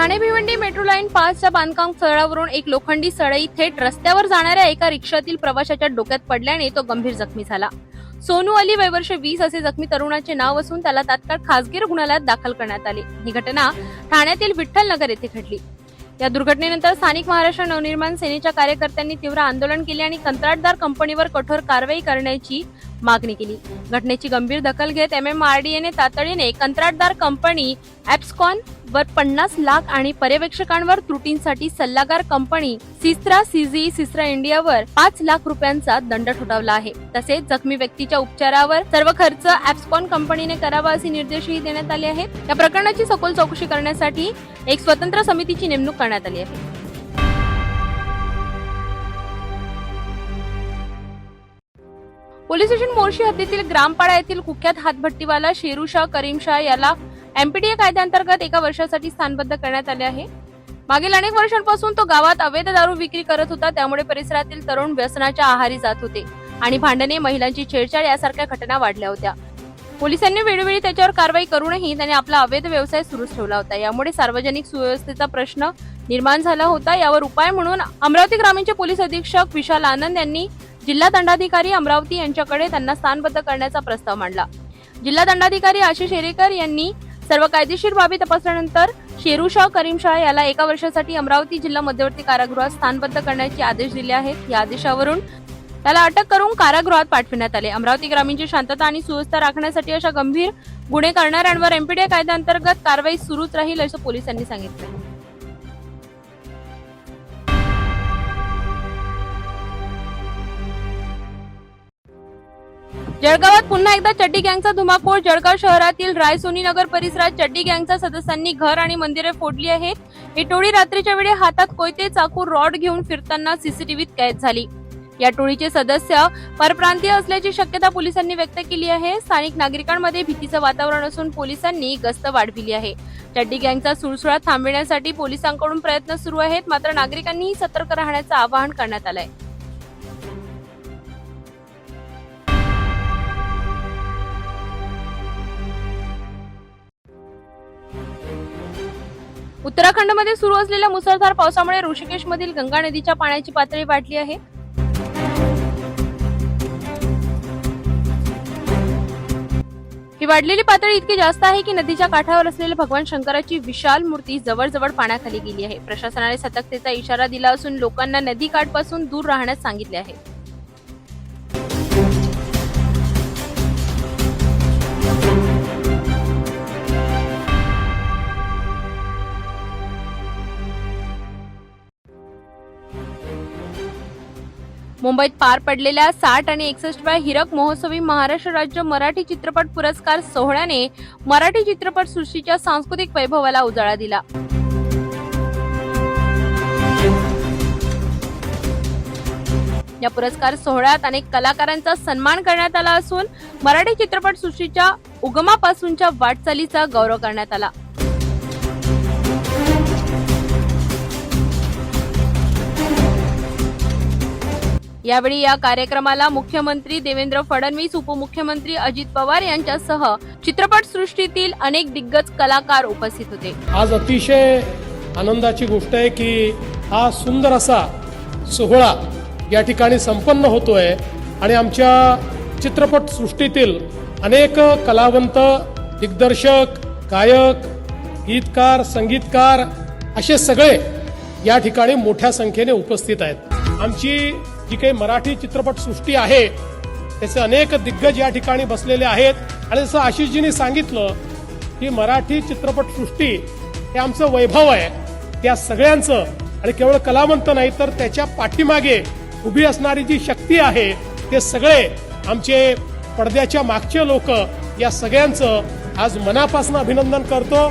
Thane Bhiwandi metro line पाचच्या बांधकाम स्थळावरून एक लोखंडी सळई थेट रस्त्यावर जाणाऱ्या एका रिक्षातील प्रवाशाच्या डोक्यात पडल्याने तो गंभीर जखमी झाला. सोनू अली वयवर्ष वीस असे जखमी तरुणाचे नाव असून त्याला तात्काळ खासगी रुग्णालयात दाखल करण्यात आले. ही घटना ठाण्यातील विठ्ठल नगर येथे घडली. या दुर्घटनेनंतर स्थानिक महाराष्ट्र नवनिर्माण सेनेच्या कार्यकर्त्यांनी तीव्र आंदोलन केले आणि कंत्राटदार कंपनीवर कठोर कारवाई करण्याची मागणी केली. घटनेची गंभीर दखल घेत एम एम आर डी एने तातडीने कंत्राटदार कंपनी ऍप्सकॉन वर पन्नास लाख आणि पर्यवेक्षकांवर त्रुटींसाठी सल्लागार कंपनी सिस्त्रा सीजी सिस्त्रा इंडियावर पाच लाख रुपयांचा दंड ठोठावला आहे. तसेच जखमी व्यक्तीच्या उपचारावर सर्व खर्च ऍप्सकॉन कंपनीने करावा असे निर्देशही देण्यात आले आहेत. या प्रकरणाची सखोल चौकशी करण्यासाठी एक स्वतंत्र समितीची नेमणूक करण्यात आली आहे. पोलीस स्टेशन मोर्शी हद्दीतील ग्रामपाडा येथील कुख्यात हातभट्टीवाला शेरूशाह करीमशाह याला एमपीडीए कायद्याअंतर्गत एका वर्षासाठी स्थानबद्ध करण्यात आले आहे. मागील अनेक वर्षांपासून तो गावात अवैध दारू विक्री करत होता त्यामुळे परिसरातील तरुण व्यसनाच्या आहारी जात होते आणि भांडणे महिलांची छेडछाड यासारख्या घटना वाढल्या होत्या. पोलिसांनी वेळोवेळी त्याच्यावर कारवाई करूनही त्याने आपला अवैध व्यवसाय सुरूच ठेवला होता. यामुळे सार्वजनिक सुव्यवस्थेचा प्रश्न निर्माण झाला होता. यावर उपाय म्हणून अमरावती ग्रामीणचे पोलीस अधीक्षक विशाल आनंद यांनी जिल्हा दंडाधिकारी अमरावती यांच्याकडे त्यांना स्थानबद्ध करण्याचा प्रस्ताव मांडला. जिल्हा दंडाधिकारी आशिष हेरेकर यांनी सर्व कायदेशीर बाबी तपासल्यानंतर शेरूशाह करीमशाह याला एका वर्षासाठी अमरावती जिल्हा मध्यवर्ती कारागृहात स्थानबद्ध करण्याचे आदेश दिले आहेत. या आदेशावरून त्याला अटक करून कारागृहात पाठविण्यात आले. अमरावती ग्रामीणची शांतता आणि सुव्यवस्था राखण्यासाठी अशा गंभीर गुन्हे करणाऱ्यांवर एमपीडीए कायद्याअंतर्गत कारवाई सुरूच राहील असं पोलिसांनी सांगितलं जळगावात पुन्हा एकदा चड्डी गँगचा धुमाकूळ. जळगाव शहरातील रायसोनी नगर परिसरात चड्डी गँगच्या सदस्यांनी घर आणि मंदिरे फोडली आहेत. ही टोळी रात्रीच्या वेळी हातात कोयते चाकू रॉड घेऊन फिरताना सीसीटीव्हीत कैद झाली. या टोळीचे सदस्य परप्रांतीय असल्याची शक्यता पोलिसांनी व्यक्त केली आहे. स्थानिक नागरिकांमध्ये भीतीचं वातावरण असून पोलिसांनी गस्त वाढविली आहे. चड्डी गँगचा सुळसुळा थांबविण्यासाठी पोलिसांकडून प्रयत्न सुरू आहेत. मात्र नागरिकांनीही सतर्क राहण्याचं आवाहन करण्यात आलं आहे उत्तराखंडमध्ये सुरू असलेल्या मुसळधार पावसामुळे ऋषिकेशमधील गंगा नदीच्या पाण्याची पातळी वाढली आहे. ही वाढलेली पातळी इतकी जास्त आहे की नदीच्या काठावर असलेल्या भगवान शंकराची विशाल मूर्ती जवळजवळ पाण्याखाली गेली आहे. प्रशासनाने सतर्कतेचा इशारा दिला असून लोकांना नदी काठपासून दूर राहण्यास सांगितले आहे. मुंबईत पार पडलेल्या साठ आणि एकसष्टव्या हिरक महोत्सवी महाराष्ट्र राज्य मराठी चित्रपट पुरस्कार सोहळ्याने मराठी चित्रपट सृष्टीच्या सांस्कृतिक वैभवाला उजाळा दिला. या पुरस्कार सोहळ्यात अनेक कलाकारांचा सन्मान करण्यात आला असून मराठी चित्रपट सृष्टीच्या उगमापासूनच्या वाटचालीचा गौरव करण्यात आला. यावेळी या कार्यक्रमाला मुख्यमंत्री देवेंद्र फडणवीस उपमुख्यमंत्री अजित पवार यांच्यासह चित्रपट सृष्टीतील अनेक दिग्गज कलाकार उपस्थित होते. आज अतिशय आनंदाची गोष्ट आहे की हा सुंदर असा सोहळा या ठिकाणी संपन्न होतोय आणि आमच्या चित्रपट सृष्टीतील अनेक कलावंत दिग्दर्शक गायक गीतकार संगीतकार असे सगळे या ठिकाणी मोठ्या संख्येने उपस्थित आहेत. आमची जी काही मराठी चित्रपट सृष्टी आहे त्याचे अनेक दिग्गज या ठिकाणी बसलेले आहेत. आणि जसं आशिषजींनी सांगितलं की मराठी चित्रपट सृष्टी हे आमचं वैभव आहे. त्या सगळ्यांचं आणि केवळ कलावंत नाही तर त्याच्या पाठीमागे उभी असणारी जी शक्ती आहे ते सगळे आमचे पडद्याच्या मागचे लोक या सगळ्यांचं आज मनापासून अभिनंदन करतो.